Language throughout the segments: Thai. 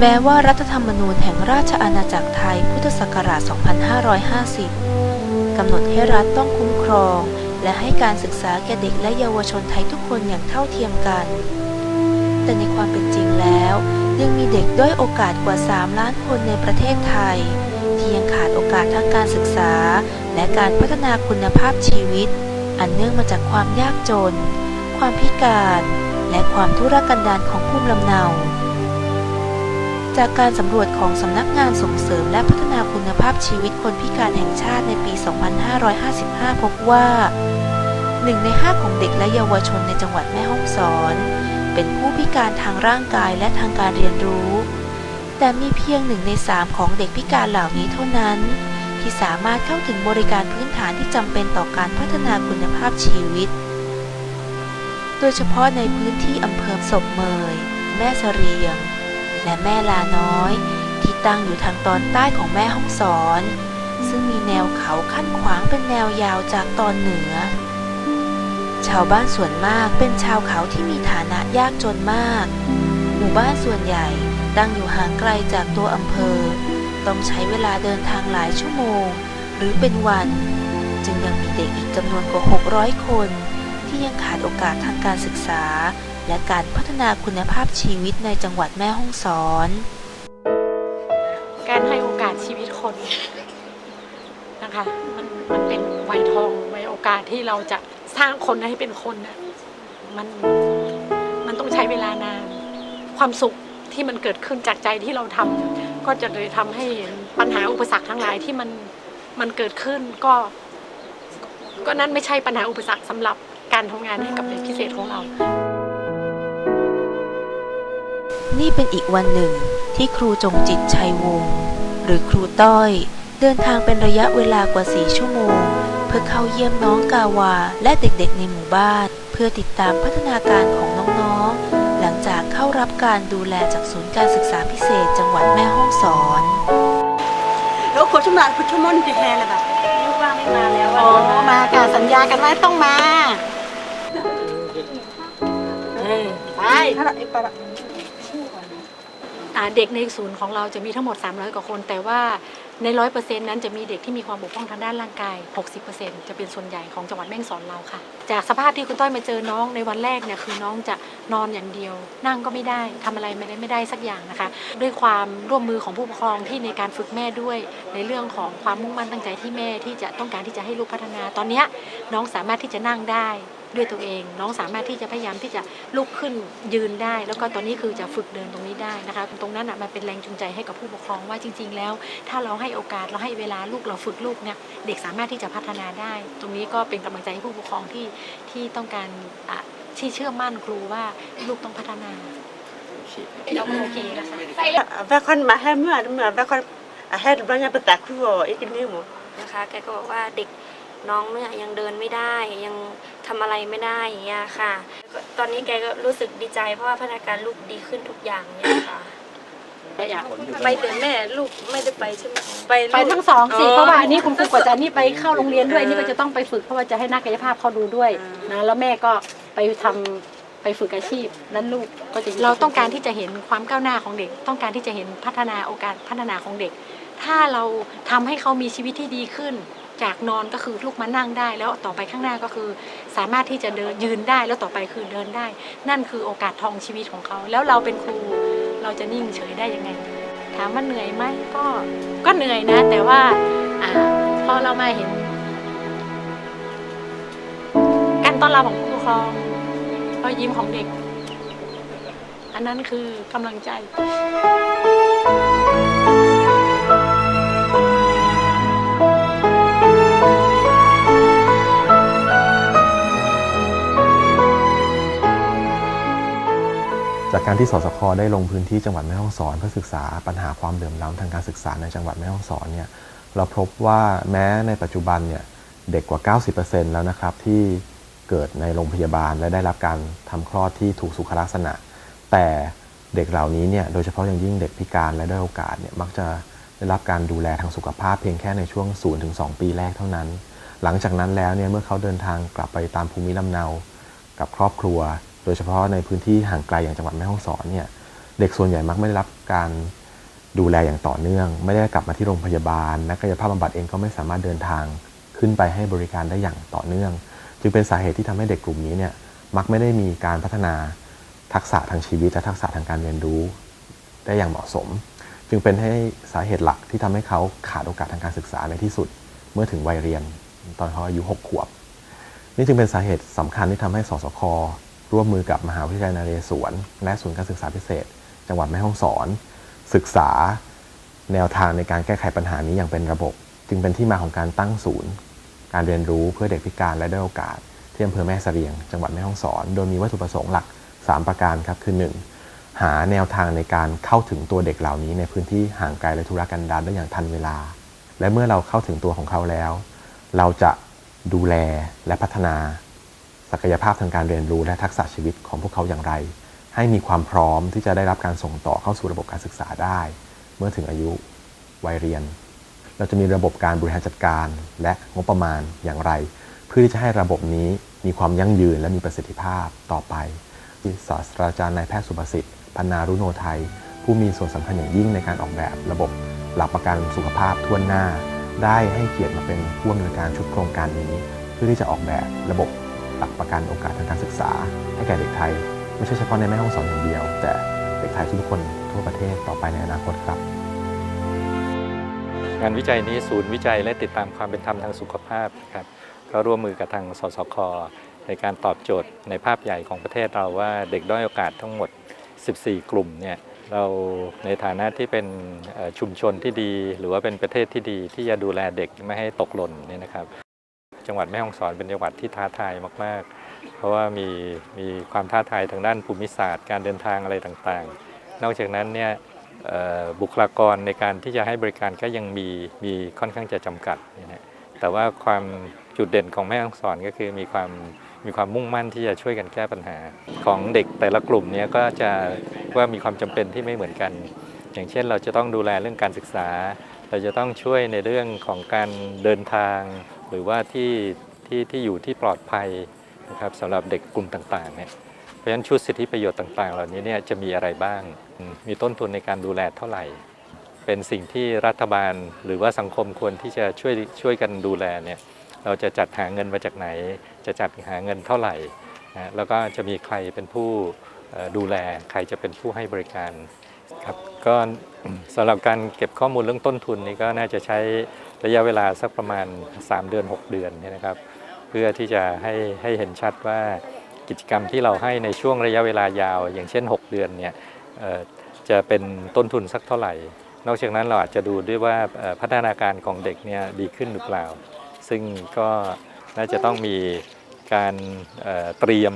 แม้ว่ารัฐธรรมนูญแห่งราชอาณาจักรไทยพุทธศักราช 2550 กำหนดให้รัฐต้องคุ้มครอง และให้การศึกษาแก่เด็กและเยาวชนไทยทุกคนอย่างเท่าเทียมกัน แต่ในความเป็นจริงแล้ว ยังมีเด็กด้อยโอกาสกว่า 3 ล้านคนในประเทศไทย ที่ยังขาดโอกาสทางการศึกษา และการพัฒนาคุณภาพชีวิต อันเนื่องมาจากความยากจน ความพิการ และความทุรกันดารของภูมิลำเนา จากการสำรวจของสำนักงานส่งเสริมและพัฒนาคุณภาพชีวิตคนพิการแห่งชาติในปี 2555 พบว่า 1 ใน 5 ของเด็กและเยาวชนในจังหวัดแม่ฮ่องสอน เป็นผู้พิการทางร่างกายและทางการเรียนรู้ แต่มีเพียง 1 ใน 3 ของเด็กพิการเหล่านี้เท่านั้น ที่สามารถเข้าถึงบริการพื้นฐานที่จำเป็นต่อการพัฒนาคุณภาพชีวิต โดยเฉพาะในพื้นที่อำเภอศพเมย แม่เสรียง และแม่ลาน้อย ที่ตั้งอยู่ทางตอนใต้ของแม่ห้องสอน ซึ่งมีแนวเขาขั้นขวางเป็นแนวยาวจากตอนเหนือ ชาวบ้านส่วนมากเป็นชาวเขาที่มีฐานะยากจนมาก หมู่บ้านส่วนใหญ่ตั้งอยู่ห่างไกลจากตัวอำเภอ ต้องใช้เวลาเดินทางหลายชั่วโมง หรือเป็นวัน จึงยังมีเด็กอีกจำนวนกว่า 600 คน ที่ยังขาดโอกาสทางการศึกษา และการพัฒนาคุณภาพชีวิตในจังหวัดแม่ฮ่องสอน การให้โอกาสชีวิตคนนะคะมันมันเป็นวัยทองวัยโอกาสที่เราจะสร้างคนให้เป็นคนน่ะมันมันต้องใช้เวลานานความสุขที่มันเกิดขึ้นจากใจที่เราทำก็จะเลยทำให้ปัญหาอุปสรรคทั้งหลายที่มันมันเกิดขึ้นก็ ก็นั่นไม่ใช่ปัญหาอุปสรรคสำหรับการทำงานให้กับเด็กพิเศษของเรา นี่เป็นอีกวันหนึ่งที่ครูจงจิตชัยวงศ์หรือครูต้อยเดินทางเป็นระยะเวลากว่า4ชั่วโมง เพื่อเข้าเยี่ยมน้องกาวาและเด็กๆในหมู่บ้าน เพื่อติดตามพัฒนาการของน้องๆ หลังจากเข้ารับการดูแลจากศูนย์การศึกษาพิเศษจังหวัดแม่ฮ่องสอนแล้วคนชั่วโมงคนชั่วโมงจะแฮร์เลยแบบนึกว่าไม่มาแล้วอ๋อมาค่ะสัญญากันไว้ต้องมาเออไปถ้า เด็กในศูนย์ของเราจะมีทั้งหมด 300 กว่าคน แต่ว่าในร้อยเปอร์เซ็นต์นั้นจะมีเด็กที่มีความบกพร่องทางด้านร่างกาย 60%จะเป็นส่วนใหญ่ของจังหวัดแม่ฮ่องสอนเราค่ะ จากสภาพที่คุณต้อยมาเจอน้องในวันแรกเนี่ยคือน้องจะนอนอย่างเดียว นั่งก็ไม่ได้ทำอะไรไม่ได้ไม่ได้สักอย่างนะคะ ด้วยความร่วมมือของผู้ปกครองที่ในการฝึกแม่ด้วย ในเรื่องของความมุ่งมั่นตั้งใจที่แม่ที่จะต้องการที่จะให้ลูกพัฒนา ตอนนี้น้องสามารถที่จะนั่งได้ ด้วยตัวเอง น้องสามารถที่จะพยายามที่จะลุกขึ้นยืนได้ แล้วก็ตอนนี้คือจะฝึกเดินตรงนี้ได้นะคะ ตรงนั้นอะมันเป็นแรงจูงใจให้กับผู้ปกครองว่าจริง ๆ แล้ว ถ้าเราให้โอกาสเราให้เวลาลูกเราฝึกลูกเนี่ยเด็กสามารถที่จะพัฒนาได้ ตรงนี้ก็เป็นกำลังใจให้ผู้ปกครองที่ที่ต้องการอะที่เชื่อมั่นครูว่าลูกต้องพัฒนาเราโอเคแล้วค่ะแม่คนมาให้เมื่อเมื่อแม่คนให้บ้านยังไปตักครัวอีกนิดมั้งนะคะแกก็บอกว่าเด็ก น้องเนี่ยยังเดินไม่ได้ยังทำอะไรไม่ได้อย่างเงี้ยค่ะก็ตอนนี้แกก็รู้สึกดีใจเพราะว่าพัฒนาการลูกดีขึ้นทุกอย่างเนี่ยค่ะไปแต่แม่ลูกไม่ได้ไปใช่ไหมไปลูกไปทั้งสองสิเพราะว่าอันนี้คุณครูกว่าจะอันนี้ไปเข้าโรงเรียนด้วยอันนี่ก็จะต้องไปฝึกเพราะว่าจะให้นักกายภาพเขาดูด้วยนะแล้วแม่ก็ไปทำไปฝึกอาชีพนั้นลูกก็จะเราต้องการที่จะเห็นความก้าวหน้าของเด็ก ต้องการที่จะเห็นพัฒนาโอกาสพัฒนาของเด็ก ถ้าเราทำให้เขามีชีวิตที่ดีขึ้น จากนอนก็คือลุกมานั่งได้ แล้วต่อไปข้างหน้าก็คือ สามารถที่จะเดินยืนได้แล้วต่อไปคือเดินได้ นั่นคือโอกาสทองชีวิตของเขา แล้วเราเป็นครูเราจะนิ่งเฉยได้ยังไง ถามว่าเหนื่อยไหมก็ก็เหนื่อยนะ แต่ว่าอ่าพอเรามาเห็น การต้อนรับของผู้ปกครองรอยยิ้มของเด็ก อันนั้นคือกำลังใจ จากการที่สสคได้ลงพื้นที่จังหวัดแม่ฮ่องสอนเพื่อศึกษาปัญหาความเหลื่อมล้ำทางการศึกษาในจังหวัดแม่ฮ่องสอนเนี่ยเราพบว่าแม้ในปัจจุบันเนี่ยเด็กกว่า 90%แล้วนะครับที่เกิดในโรงพยาบาลและได้รับการทำคลอดที่ถูกสุขลักษณะ แต่เด็กเหล่านี้เนี่ยโดยเฉพาะอย่างยิ่งเด็กพิการและด้อยโอกาสเนี่ยมักจะได้รับการดูแลทางสุขภาพเพียงแค่ในช่วง 0-2 ปีแรกเท่านั้น หลังจากนั้นแล้วเนี่ยเมื่อเขาเดินทางกลับไปตามภูมิลำเนา กับครอบครัว ดยเฉพาะในพื้นที่ห่างไกลอย่างจังหวัดแม่ฮ่องสอนเนี่ยเด็กส่วนใหญ่มักไม่ได้รับการดูแลอย่างต่อเนื่อง ไม่ได้กลับมาที่โรงพยาบาลนักกายภาพบำบัดเองก็ไม่สามารถเดินทางขึ้นไปให้บริการได้อย่างต่อเนื่อง จึงเป็นสาเหตุที่ทำให้เด็กกลุ่มนี้เนี่ยมักไม่ได้มีการพัฒนาทักษะทางชีวิตและทักษะทางการเรียนรู้ ได้อย่างเหมาะสม จึงเป็นให้สาเหตุหลักที่ทำให้เขาขาดโอกาสทางการศึกษาในที่สุด เมื่อถึงวัยเรียน ตอนเขาอายุ 6 ขวบ นี่จึงเป็นสาเหตุสำคัญที่ทำให้สสค ร่วมมือกับมหาวิทยาลัยนเรศวร และศูนย์การศึกษาพิเศษ จังหวัดแม่ฮ่องสอน ศึกษาแนวทางในการแก้ไขปัญหานี้อย่างเป็นระบบ จึงเป็นที่มาของการตั้งศูนย์ การเรียนรู้เพื่อเด็กพิการและด้อยโอกาส ที่อำเภอแม่เสรียง จังหวัดแม่ฮ่องสอน โดยมีวัตถุประสงค์หลัก 3 ประการครับคือ 1. หาแนวทางในการเข้าถึงตัวเด็กเหล่านี้ ในพื้นที่ห่างไกลและทุรกันดารได้อย่างทันเวลา และเมื่อเราเข้าถึงตัวของเขาแล้ว เราจะดูแลและพัฒนา ศักยภาพทางการเรียนรู้และทักษะชีวิตของพวกเขาอย่างไร ให้มีความพร้อมที่จะได้รับการส่งต่อเข้าสู่ระบบการศึกษาได้ เมื่อถึงอายุวัยเรียน เราจะมีระบบการบริหารจัดการ และงบประมาณอย่างไร เพื่อที่จะให้ระบบนี้มีความยั่งยืนและมีประสิทธิภาพต่อไปที่ศาสตราจารย์นายแพทย์สุประสิทธิ์พันนารุโนไทย ผู้มีส่วนสำคัญอย่างยิ่งในการออกแบบระบบหลักประกันสุขภาพทั่วหน้า ได้ให้เกียรติมาเป็นผู้อำนวยการชุดโครงการนี้ เพื่อที่จะออกแบบระบบ หลักประกันโอกาสทางการศึกษา ให้แก่เด็กไทย ไม่ใช่เฉพาะในแม่ห้องสอนอย่างเดียว แต่เด็กไทยทุกคนทั่วประเทศต่อไปในอนาคตครับ งานวิจัยนี้ศูนย์วิจัยและติดตามความเป็นธรรมทางสุขภาพครับก็ร่วมมือกับทางสสคในการตอบโจทย์ในภาพใหญ่ของประเทศเราว่าเด็กด้อยโอกาสทั้งหมด 14 กลุ่มเนี่ยเราในฐานะที่เป็นชุมชนที่ดี หรือว่าเป็นประเทศที่ดีที่จะดูแลเด็กไม่ให้ตกหล่นเนี่ยนะครับ จังหวัดแม่ฮ่องสอนเป็นจังหวัดที่ท้าทายมาก ๆ เพราะว่ามีมีความท้าทายทางด้านภูมิศาสตร์ การเดินทางอะไรต่างๆ นอกจากนั้นเนี่ยบุคลากรในการที่จะให้บริการก็ยังมีมีค่อนข้างจะจำกัดนะฮะแต่ว่าความจุดเด่นของแม่ฮ่องสอนก็คือมีความมีความมุ่งมั่นที่จะช่วยกันแก้ปัญหา ของเด็กแต่ละกลุ่มเนี้ก็จะว่ามีความจำเป็นที่ไม่เหมือนกัน อย่างเช่นเราจะต้องดูแลเรื่องการศึกษา เราจะต้องช่วยในเรื่องของการเดินทาง หรือว่าที่ที่ที่อยู่ที่ปลอดภัยนะครับสำหรับเด็กกลุ่มต่างๆเนี่ยเพราะฉะนั้นชุดสิทธิประโยชน์ต่าง ๆ เหล่านี้เนี่ยจะมีอะไรบ้าง มีต้นทุนในการดูแลเท่าไหร่ เป็นสิ่งที่รัฐบาลหรือว่าสังคมควรที่จะช่วยช่วยกันดูแลเนี่ยเราจะจัดหาเงินมาจากไหน จะจัดหาเงินเท่าไหร่นะแล้วก็จะมีใครเป็นผู้ดูแลใครจะเป็นผู้ให้บริการครับก็สำหรับการเก็บข้อมูลเรื่องต้นทุนนี้ก็น่าจะใช้ ระยะเวลาสักประมาณ 3 เดือน 6 เดือนนะครับ เพื่อที่จะให้ให้เห็นชัดว่ากิจกรรมที่เราให้ในช่วงระยะเวลายาว อย่างเช่น 6 เดือนเนี่ยจะเป็นต้นทุนสักเท่าไหร่ นอกจากนั้นเราอาจจะดูด้วยว่าพัฒนาการของเด็กเนี่ยดีขึ้นหรือเปล่า ซึ่งก็น่าจะต้องมีการเตรียม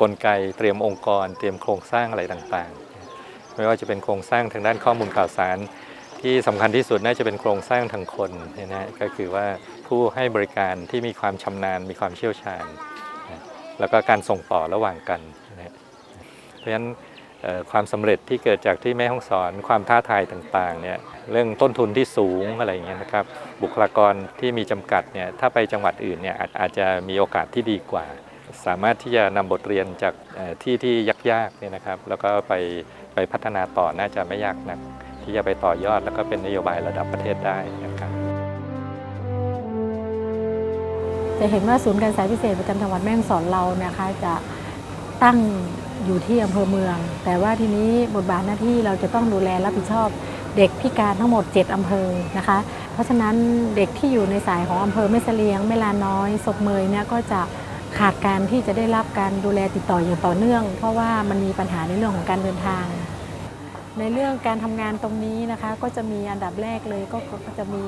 กลไกเตรียมองค์กร เตรียมโครงสร้างอะไรต่างๆ ไม่ว่าจะเป็นโครงสร้างทางด้านข้อมูลข่าวสาร ที่สำคัญที่สุดน่าจะเป็นโครงสร้างทางคนนี่ยนะก็คือว่าผู้ให้บริการที่มีความชำนาญ มีความเชี่ยวชาญ แล้วก็การส่งต่อระหว่างกันนะเพราะฉะนั้นความสำเร็จที่เกิดจากที่แม่ห้องสอน ความท้าทายต่างๆเนี่ยเรื่องต้นทุนที่สูงอะไรอย่างเงี้ยนะครับ บุคลากรที่มีจำกัดเนี่ยถ้าไปจังหวัดอื่นเนี่ยอาจจะมีโอกาสที่ดีกว่า สามารถที่จะนำบทเรียนจากที่ที่ยากๆเนี่ยนะครับ แล้วก็ไปไปพัฒนาต่อน่าจะไม่ยากนัก ที่จะไปต่อยอดแล้วก็เป็นนโยบายระดับประเทศได้นะครับจะเห็นว่าศูนย์การศึกษาพิเศษประจำจังหวัดแม่ฮ่องสอนเรานะคะจะตั้งอยู่ที่อำเภอเมือง แต่ว่าทีนี้บทบาทหน้าที่เราจะต้องดูแลรับผิดชอบเด็กพิการทั้งหมด 7 อำเภอนะคะ เพราะฉะนั้นเด็กที่อยู่ในสายของอำเภอแม่เสลียงแม่ลาน้อยศพเมยเนี่ยก็จะขาดการที่จะได้รับการดูแลติดต่ออย่างต่อเนื่อง เพราะว่ามันมีปัญหาในเรื่องของการเดินทาง ในเรื่องการทำงานตรงนี้นะคะ ก็จะมีอันดับแรกเลยก็จะมี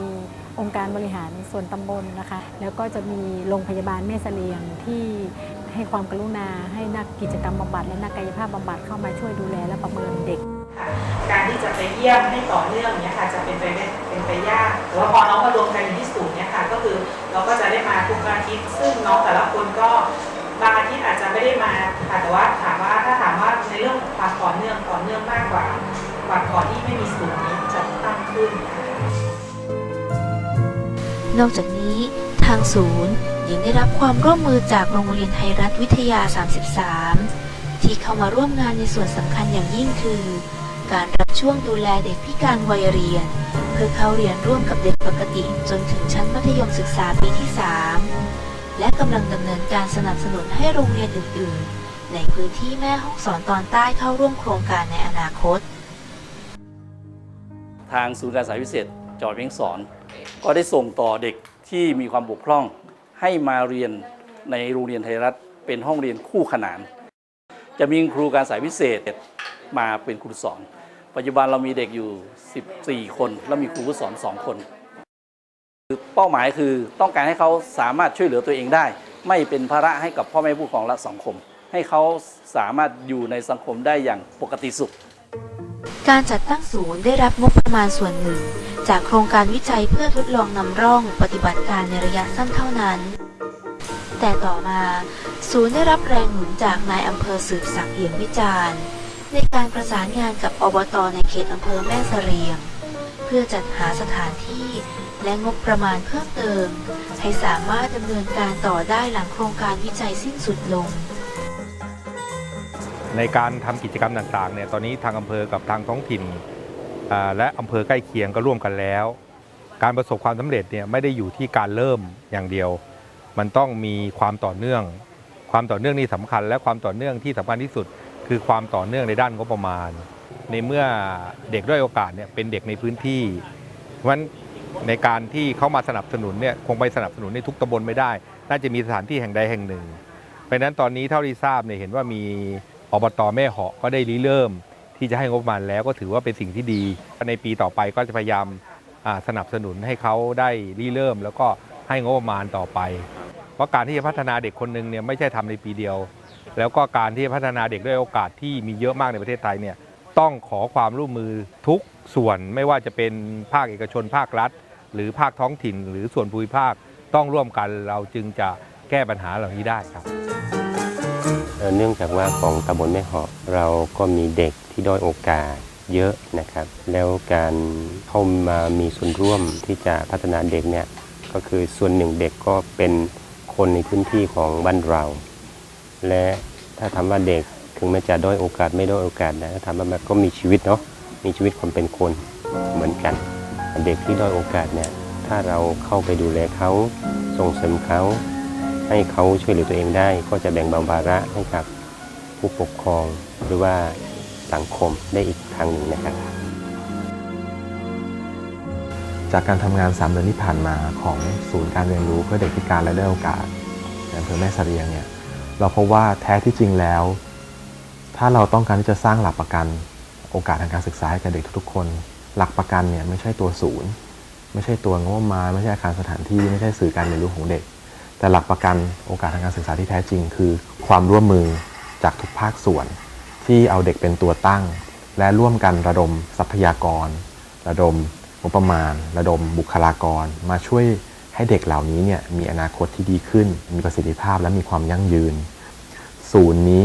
องค์การบริหารส่วนตำบลนะคะ แล้วก็จะมีโรงพยาบาลแม่เสลียงที่ให้ความกรุณาให้นักกิจกรรมบำบัดและนักกายภาพบำบัดเข้ามาช่วยดูแลและประเมินเด็ก การที่จะไปเยี่ยมให้ต่อเนื่องเนี่ยค่ะจะเป็นไปไม่เป็นไปยากแต่ว่าพอน้องมารวมกันอยู่ที่ศูนย์เนี่ยค่ะก็คือเราก็จะได้มาทุกอาทิตย์ซึ่งน้องแต่ละคนก็บางอาทิตย์อาจจะไม่ได้มาค่ะแต่ว่า ว่าก่อนที่ไม่มีศูนย์นี้จะตั้งขึ้น นอกจากนี้ทางศูนย์ยังได้รับความร่วมมือจากโรงเรียนไทยรัฐวิทยา 33 ที่เข้ามาร่วมงานในส่วนสำคัญอย่างยิ่งคือ การรับช่วงดูแลเด็กพิการวัยเรียน เพื่อเข้าเรียนร่วมกับเด็กปกติ จนถึงชั้นมัธยมศึกษาปีที่ 3 และกำลังดำเนินการสนับสนุนให้โรงเรียนอื่น ๆ ในพื้นที่แม่ห้องสอนตอนใต้เข้าร่วมโครงการในอนาคต ทางศูนย์การศึกษาพิเศษจังหวัดแม่ฮ่องสอน ก็ได้ส่งต่อเด็กที่มีความบกพร่องให้มาเรียนในโรงเรียนไทยรัฐ เป็นห้องเรียนคู่ขนาน จะมีครูการสายพิเศษมาเป็นครูสอน ปัจจุบันเรามีเด็กอยู่ 14 คน แล้วมีครูผู้สอน 2 คนเป้าหมายคือต้องการให้เขาสามารถช่วยเหลือตัวเองได้ ไม่เป็นภาระให้กับพ่อแม่ผู้ปกครองและสังคม ให้เขาสามารถอยู่ในสังคมได้อย่างปกติสุข การจัดตั้งศูนย์ได้รับงบประมาณส่วนหนึ่ง จากโครงการวิจัยเพื่อทดลองนำร่องปฏิบัติการในระยะสั้นเท่านั้น แต่ต่อมา ศูนย์ได้รับแรงหนุนจากนายอำเภอสืบศักดิ์เอี่ยมวิจารณ์ ในการประสานงานกับอบตในเขตอำเภอแม่เสรียง เพื่อจัดหาสถานที่และงบประมาณเพิ่มเติม ให้สามารถดำเนินการต่อได้หลังโครงการวิจัยสิ้นสุดลง ในการทำกิจกรรมต่างๆเนี่ยตอนนี้ทางอำเภอกับทางท้องถิ่นและอำเภอใกล้เคียงก็ร่วมกันแล้ว การประสบความสำเร็จเนี่ยไม่ได้อยู่ที่การเริ่มอย่างเดียว มันต้องมีความต่อเนื่อง ความต่อเนื่องนี่สำคัญ และความต่อเนื่องที่สำคัญที่สุด คือความต่อเนื่องในด้านงบประมาณ ในเมื่อเด็กด้อยโอกาสเนี่ยเป็นเด็กในพื้นที่เพราะฉะนั้นในการที่เขามาสนับสนุนเนี่ยคงไปสนับสนุนในทุกตำบลไม่ได้ น่าจะมีสถานที่แห่งใดแห่งหนึ่ง เพราะนั้นตอนนี้เท่าที่ทราบเนี่ยเห็นว่ามี อบตแม่เหาะก็ได้ริเริ่มที่จะให้งบประมาณแล้วก็ถือว่าเป็นสิ่งที่ดี ในปีต่อไปก็จะพยายามสนับสนุนให้เขาได้ริเริ่ม แล้วก็ให้งบประมาณต่อไป เพราะการที่จะพัฒนาเด็กคนหนึ่งเนี่ยไม่ใช่ทำในปีเดียว แล้วก็การที่จะพัฒนาเด็กด้วยโอกาสที่มีเยอะมากในประเทศไทยเนี่ยต้องขอความร่วมมือทุกส่วนไม่ว่าจะเป็นภาคเอกชนภาครัฐ หรือภาคท้องถิ่น หรือส่วนภูมิภาคต้องร่วมกันเราจึงจะแก้ปัญหาเหล่านี้ได้ครับ เนื่องจากว่าของตำบลแม่หาะเราก็มีเด็กที่ด้อยโอกาสเยอะนะครับ แล้วการเข้ามามีส่วนร่วมที่จะพัฒนาเด็กเนี่ยก็คือส่วนหนึ่งเด็กก็เป็นคนในพื้นที่ของบ้านเรา และถ้าทำว่าเด็กถึงแม้จะด้อยโอกาสไม่ด้อยโอกาสนะถ้าทำว่ามันก็มีชีวิตเนาะมีชีวิตความเป็นคนเหมือนกัน เด็กที่ด้อยโอกาสเนี่ยถ้าเราเข้าไปดูแลเขาส่งเสริมเขา ให้เขาช่วยเหลือตัวเองได้ ก็จะแบ่งเบาภาระให้กับผู้ปกครองหรือว่าสังคมได้อีกทางหนึ่งนะครับ จากการทำงาน 3 เดือนที่ผ่านมาของศูนย์การเรียนรู้เพื่อเด็กพิการและด้โอกาสในอำเภอแม่เสรียงเนี่ยเราพบว่าแท้ที่จริงแล้ว ถ้าเราต้องการที่จะสร้างหลักประกันโอกาสทางการศึกษาให้กับเด็กทุกๆคน หลักประกันเนี่ยไม่ใช่ตัวศูนย์ ไม่ใช่ตัวงบประมาณไม่ใช่อาคารสถานที่ไม่ใช่สื่อการเรียนรู้ของเด็ก แต่หลักประกันโอกาสทางการศึกษาที่แท้จริง คือความร่วมมือจากทุกภาคส่วน ที่เอาเด็กเป็นตัวตั้ง และร่วมกันระดมทรัพยากร ระดมงบประมาณ ระดมบุคลากร มาช่วยให้เด็กเหล่านี้เนี่ยมีอนาคตที่ดีขึ้น มีประสิทธิภาพและมีความยั่งยืน ศูนย์นี้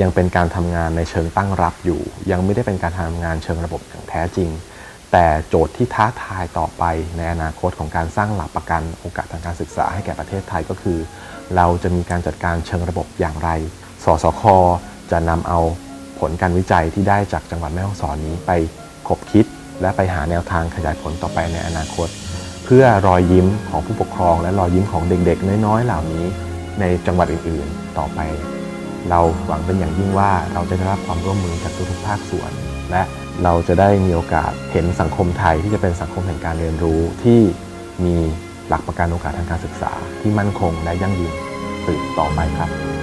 ยังเป็นการทำงานในเชิงตั้งรับอยู่ ยังไม่ได้เป็นการทำงานเชิงระบบอย่างแท้จริง แต่โจทย์ที่ท้าทายต่อไปในอนาคตของการสร้างหลักประกันโอกาสทางการศึกษาให้แก่ประเทศไทยก็คือ เราจะมีการจัดการเชิงระบบอย่างไร สสค จะนำเอาผลการวิจัยที่ได้จากจังหวัดแม่ฮ่องสอนนี้ไปคบคิด และไปหาแนวทางขยายผลต่อไปในอนาคต เพื่อรอยยิ้มของผู้ปกครอง และรอยยิ้มของเด็กๆ น้อยๆ เหล่านี้ ในจังหวัดอื่นๆ ต่อไป เราหวังเป็นอย่างยิ่งว่าเราจะได้รับความร่วมมือจากทุกๆภาคส่วน และ เราจะได้มีโอกาสเห็นสังคมไทยที่จะเป็นสังคมแห่งการเรียนรู้ที่มีหลักประกันโอกาสทางการศึกษาที่มั่นคงและยั่งยืนสืบต่อไปครับ